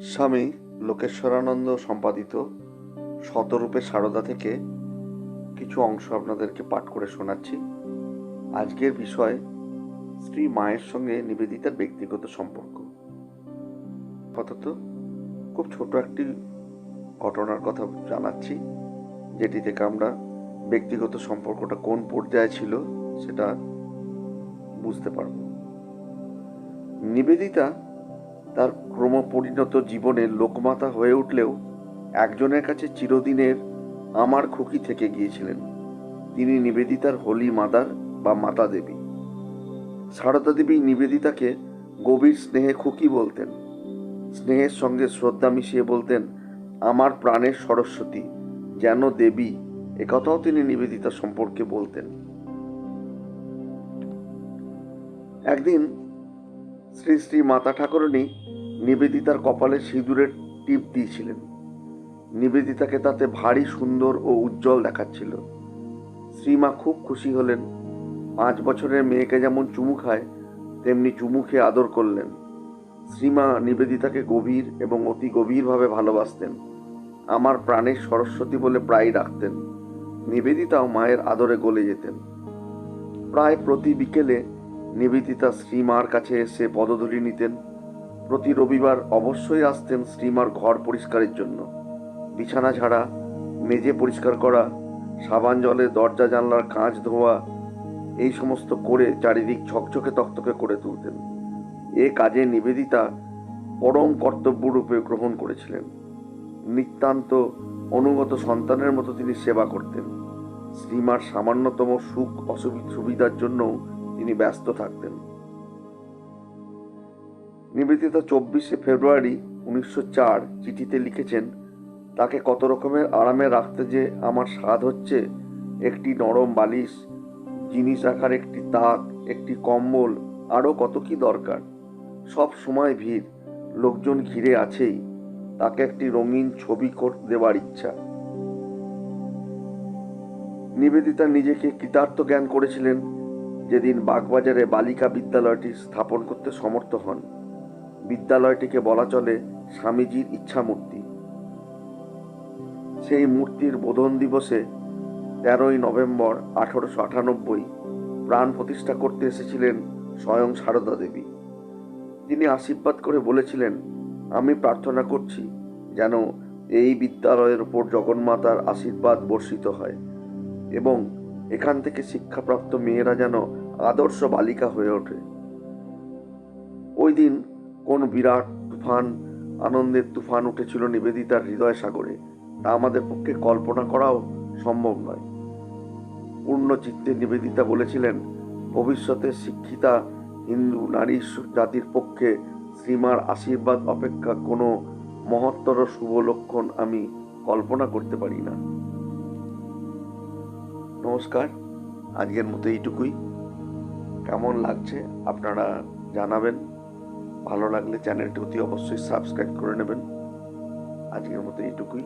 স্বামী লোকেশ্বরানন্দ সম্পাদিত শতরূপে সারদা থেকে কিছু অংশ আপনাদেরকে পাঠ করে শোনাচ্ছি। আজকের বিষয়, স্ত্রী মায়ের সঙ্গে নিবেদিতার ব্যক্তিগত সম্পর্ক। আপাতত খুব ছোট একটি ঘটনার কথা জানাচ্ছি যেটি থেকে আমরা ব্যক্তিগত সম্পর্কটা কোন পর্যায়ে ছিল সেটা বুঝতে পারব। নিবেদিতা তার ক্রমপরিণত জীবনে লোকমাতা হয়ে উঠলেও একজনের কাছে চিরদিনের আমার খুকি থেকে গিয়েছিলেন। তিনি নিবেদিতার হোলি মাদার বা মাতা দেবী। সারদা দেবী নিবেদিতাকে গভীর স্নেহে খুকি বলতেন। স্নেহের সঙ্গে শ্রদ্ধা মিশিয়ে বলতেন, আমার প্রাণের সরস্বতী, যেন দেবী একথাও তিনি নিবেদিতা সম্পর্কে বলতেন। একদিন শ্রী শ্রী মাতা ঠাকুরণী নিবেদিতার কপালে সিঁদুরের টিপ দিয়েছিলেন। নিবেদিতাকে তাতে ভারী সুন্দর ও উজ্জ্বল দেখাচ্ছিল। শ্রীমা খুব খুশি হলেন। পাঁচ বছরের মেয়েকে যেমন চুমু খায়, তেমনি চুমু খেয়ে আদর করলেন। শ্রীমা নিবেদিতাকে গভীর এবং অতি গভীরভাবে ভালোবাসতেন। আমার প্রাণের সরস্বতী বলে প্রায় ডাকতেন। নিবেদিতাও মায়ের আদরে গলে যেতেন। প্রায় প্রতি বিকেলে নিবেদিতা শ্রীমার কাছে এসে পদধূলি নিতেন। প্রতি রবিবার অবশ্যই আসতেন শ্রীমার ঘর পরিষ্কারের জন্য। বিছানা ঝাড়া মেজে পরিষ্কার করা, সাবান জলে দরজা জানলার কাঁচ ধোয়া, এই সমস্ত করে চারিদিক ঝকঝকে তকতকে করে তুলতেন। এ কাজে নিবেদিতা পরম কর্তব্যরূপে গ্রহণ করেছিলেন। নিতান্ত অনুগত সন্তানের মতো তিনি সেবা করতেন। শ্রীমার সামান্যতম সুখ অসুবিধা সুবিধার জন্য তিনি ব্যস্ত থাকতেন। নিবেদিতা চব্বিশে ফেব্রুয়ারি উনিশশো চার চিঠিতে লিখেছেন, তাকে কত রকমের আরামে রাখতে যে আমার স্বাদ হচ্ছে, একটি নরম বালিশ, জিনিস রাখার একটি তাক, একটি কম্বল, আরও কত কি দরকার। সব সময় ভিড়, লোকজন ঘিরে আছেই, তাকে একটি রঙিন ছবি দেওয়ার ইচ্ছা। নিবেদিতা নিজেকে কৃতার্থ জ্ঞান করেছিলেন। যেদিন বাগবাজারে বালিকা বিদ্যালয়টি স্থাপন করতে সমর্থ হন, বিদ্যালয়টিকে বলা চলে স্বামীজির ইচ্ছামূর্তি। সেই মূর্তির বোধন দিবসে তেরোই নভেম্বর আঠারোশো আটানব্বই প্রাণ প্রতিষ্ঠা করতে এসেছিলেন স্বয়ং সারদা দেবী। তিনি আশীর্বাদ করে বলেছিলেন, আমি প্রার্থনা করছি যেন এই বিদ্যালয়ের উপর জগন্মাতার আশীর্বাদ বর্ষিত হয় এবং এখান থেকে শিক্ষাপ্রাপ্ত মেয়েরা যেন আদর্শ বালিকা হয়ে ওঠে। ওই দিন কোন বিরাট তুফান, আনন্দের তুফান উঠেছিল নিবেদিতার হৃদয় সাগরে। তা আমাদের পক্ষে কল্পনা করাও সম্ভব নয়। পূর্ণ চিত্তে নিবেদিতা বলেছিলেন, ভবিষ্যতে শিক্ষিতা হিন্দু নারী জাতির পক্ষে শ্রীমার আশীর্বাদ অপেক্ষা কোনো মহত্তর শুভ লক্ষণ আমি কল্পনা করতে পারি না। নমস্কার। আজকের মতো এইটুকুই। কেমন লাগছে আপনারা জানাবেন। ভালো লাগলে চ্যানেলটি অতি অবশ্যই সাবস্ক্রাইব করে নেবেন। আজকের মতো এইটুকুই।